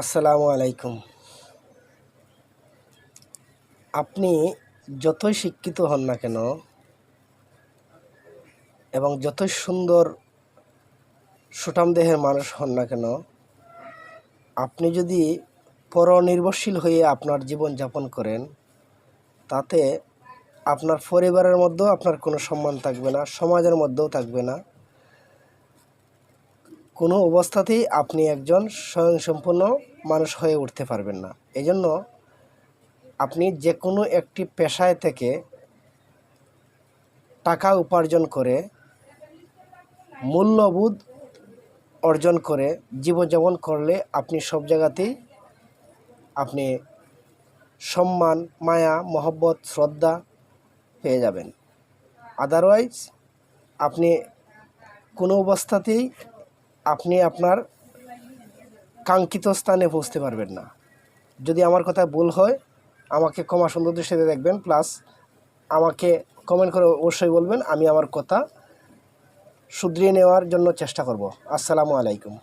আসসালামু আলাইকুম। আপনি যতই শিক্ষিত হন না কেন এবং যতই সুন্দর সুঠাম দেহের মানুষ হন না কেন, আপনি যদি পরনির্ভরশীল হয়ে আপনার জীবন যাপন করেন, তাতে আপনার পরিবারের মধ্যেও আপনার কোনো সম্মান থাকবে না, সমাজের মধ্যেও থাকবে না। কোনো অবস্থাতেই আপনি একজন স্বয়ংসম্পূর্ণ মানুষ হয়ে উঠতে পারবেন না। এজন্য আপনি যে কোনো একটি পেশায় থেকে টাকা উপার্জন করে, মূল্যবোধ অর্জন করে জীবনযাপন করলে আপনি সব জায়গাতেই আপনি সম্মান, মায়া, মহব্বত, শ্রদ্ধা পেয়ে যাবেন। আদারওয়াইজ আপনি কোনো অবস্থাতেই আপনি আপনার কাঙ্ক্ষিত স্থানে পৌঁছতে পারবেন না। যদি আমার কথা ভুল হয়, আমাকে ক্ষমা সুন্দর দৃষ্টিতে দেখবেন, প্লাস আমাকে কমেন্ট করে অবশ্যই বলবেন, আমি আমার কথা শুধরিয়ে নেওয়ার জন্য চেষ্টা করব। আসসালামু আলাইকুম।